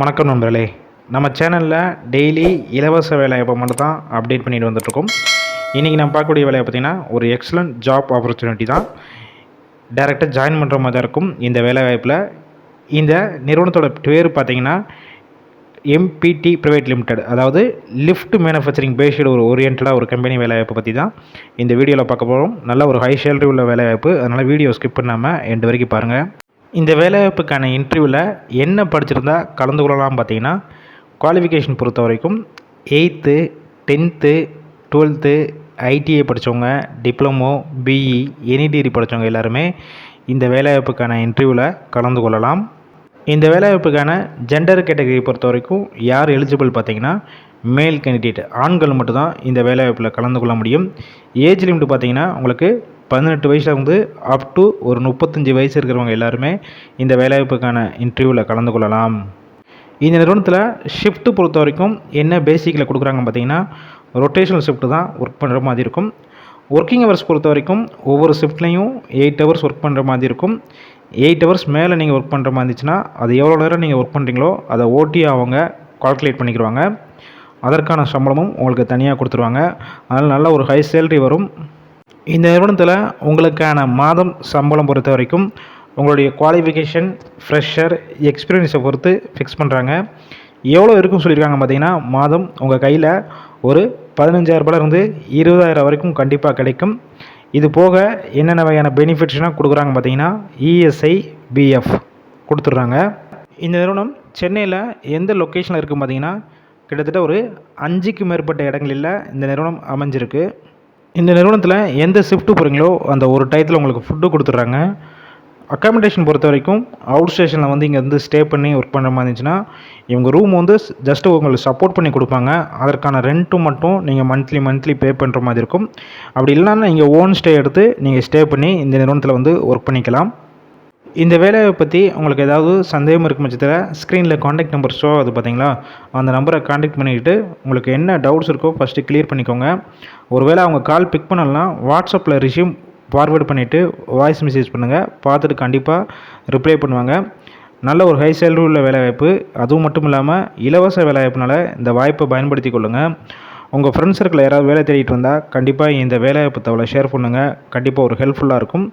வணக்கம் நண்பர்களே. நம்ம சேனலில் டெய்லி இலவச வேலைவாய்ப்பை மட்டும் தான் அப்டேட் பண்ணிட்டு வந்துட்டுருக்கோம் இன்றைக்கி நம்ம பார்க்கக்கூடிய வேலையை பார்த்திங்கன்னா ஒரு எக்ஸலண்ட் ஜாப் ஆப்பர்ச்சுனிட்டி தான். டேரெக்டாக ஜாயின் பண்ணுற மாதிரி தான் இருக்கும் இந்த வேலைவாய்ப்பில். இந்த நிறுவனத்தோட பேர் பார்த்திங்கன்னா எம்பிடி ப்ரைவேட் லிமிடெட் அதாவது லிஃப்ட் மேனுஃபேக்சரிங் பேஸ்டு ஒரு ஓரியன்டாக ஒரு கம்பெனி வேலைவாய்ப்பை பற்றி தான் இந்த வீடியோவில் பார்க்க போகிறோம் நல்ல ஒரு ஹை சேலரி உள்ள வேலைவாய்ப்பு. அதனால் வீடியோ ஸ்கிப் பண்ணாமல் எண்டு வரைக்கும் பாருங்கள் இந்த வேலைவாய்ப்புக்கான இன்டர்வியூவில் என்ன படிச்சிருந்தா கலந்து கொள்ளலாம் பார்த்தீங்கன்னா குவாலிஃபிகேஷன் பொறுத்த வரைக்கும் எயித்து டென்த்து டுவெல்த்து ஐடிஐ படித்தவங்க டிப்ளமோ பிஇ எனி டிகிரி படித்தவங்க எல்லாருமே இந்த வேலைவாய்ப்புக்கான இன்டர்வியூவில் கலந்து கொள்ளலாம். இந்த வேலைவாய்ப்புக்கான ஜெண்டர் கேட்டகரி பொறுத்த வரைக்கும் யார் எலிஜிபிள் பார்த்தீங்கன்னா மேல் கேண்டிடேட் ஆண்கள் மட்டும்தான் இந்த வேலைவாய்ப்பில் கலந்து கொள்ள முடியும். ஏஜ் லிமிட் பார்த்தீங்கன்னா உங்களுக்கு பதினெட்டு வயசில் வந்து அப் டு ஒரு முப்பத்தஞ்சு வயசு இருக்கிறவங்க எல்லாருமே இந்த வேலைவாய்ப்புக்கான இன்டர்வியூவில் கலந்து கொள்ளலாம். இந்த நிறுவனத்தில் ஷிஃப்ட்டு பொறுத்த வரைக்கும் என்ன பேசிக்கில் கொடுக்குறாங்க பார்த்தீங்கன்னா ரொட்டேஷனல் ஷிஃப்ட் தான் ஒர்க் பண்ணுற மாதிரி இருக்கும். ஒர்க்கிங் ஹவர்ஸ் பொறுத்த வரைக்கும் ஒவ்வொரு ஷிஃப்ட்லேயும் எயிட் ஹவர்ஸ் ஒர்க் பண்ணுற மாதிரி இருக்கும். எயிட் ஹவர்ஸ் மேலே நீங்கள் ஒர்க் பண்ணுற மாதிரி இருந்துச்சுன்னா அது எவ்வளோ நேரம் நீங்கள் ஒர்க் பண்ணுறீங்களோ அதை ஓட்டி அவங்க கால்குலேட் பண்ணிக்கிடுவாங்க அதற்கான சம்பளமும் உங்களுக்கு தனியாக கொடுத்துருவாங்க. அதனால் நல்ல ஒரு ஹை சேலரி வரும். இந்த நிறுவனத்தில் உங்களுக்கான மாதம் சம்பளம் பொறுத்த வரைக்கும் உங்களுடைய குவாலிஃபிகேஷன் ஃப்ரெஷர் எக்ஸ்பீரியன்ஸை பொறுத்து ஃபிக்ஸ் பண்ணுறாங்க எவ்வளோ இருக்குன்னு சொல்லியிருக்காங்க பார்த்தீங்கன்னா மாதம் உங்கள் கையில் ஒரு பதினஞ்சாயிரரூபாலேருந்து இருபதாயிரம் வரைக்கும் கண்டிப்பாக கிடைக்கும். இது போக என்னென்ன வகையான பெனிஃபிட்ஸ்னால் கொடுக்குறாங்க பார்த்தீங்கன்னா இஎஸ்ஐ பிஎஃப் கொடுத்துட்றாங்க. இந்த நிறுவனம் சென்னையில் எந்த லொக்கேஷனில் இருக்குது பார்த்தீங்கன்னா கிட்டத்தட்ட ஒரு அஞ்சுக்கு மேற்பட்ட இடங்களில் இந்த நிறுவனம் அமைஞ்சிருக்கு. இந்த நிறுவனத்தில் எந்த ஷிஃப்ட்டு போகிறீங்களோ அந்த ஒரு டயத்தில் உங்களுக்கு ஃபுட்டு கொடுத்துட்றாங்க. அக்காமடேஷன் பொறுத்த வரைக்கும் அவுட் ஸ்டேஷனில் வந்து இங்கே வந்து ஸ்டே பண்ணி ஒர்க் பண்ணுற மாதிரி இருந்துச்சுன்னா இவங்க ரூம் வந்து ஜஸ்ட்டு உங்களுக்கு சப்போர்ட் பண்ணி கொடுப்பாங்க. அதற்கான ரெண்ட்டும் மட்டும் நீங்கள் மந்த்லி மந்த்லி பே பண்ணுற மாதிரி இருக்கும். அப்படி இல்லைன்னா நீங்கள் ஓன் ஸ்டே எடுத்து நீங்கள் ஸ்டே பண்ணி இந்த நிறுவனத்தில் வந்து ஒர்க் பண்ணிக்கலாம். இந்த வேலையை பற்றி உங்களுக்கு ஏதாவது சந்தேகம் இருக்கும் பட்சத்தில் ஸ்க்ரீனில் காண்டாக்ட் நம்பர் ஷோ ஆகுது பார்த்தீங்களா அந்த நம்பரை காண்டாக்ட் பண்ணிக்கிட்டு உங்களுக்கு என்ன டவுட்ஸ் இருக்கோ ஃபஸ்ட்டு கிளியர் பண்ணிக்கோங்க. ஒருவேளை அவங்க கால் பிக் பண்ணலாம் வாட்ஸ்அப்பில் ரிஷ்யூம் ஃபார்வேர்ட் பண்ணிவிட்டு வாய்ஸ் மெசேஜ் பண்ணுங்கள் பார்த்துட்டு கண்டிப்பாக ரிப்ளை பண்ணுவாங்க. நல்ல ஒரு ஹை சேலரி உள்ள வேலைவாய்ப்பு அதுவும் மட்டும் இல்லாமல் இலவச வேலைவாய்ப்புனால இந்த வாய்ப்பை பயன்படுத்தி கொள்ளுங்கள் உங்கள் ஃப்ரெண்ட்ஸ் சர்க்கிளில் யாராவது வேலை தேடிட்டு இருந்தால் கண்டிப்பாக இந்த வேலைவாய்ப்பு தகவலை ஷேர் பண்ணுங்கள் கண்டிப்பாக ஒரு ஹெல்ப்ஃபுல்லாக இருக்கும்.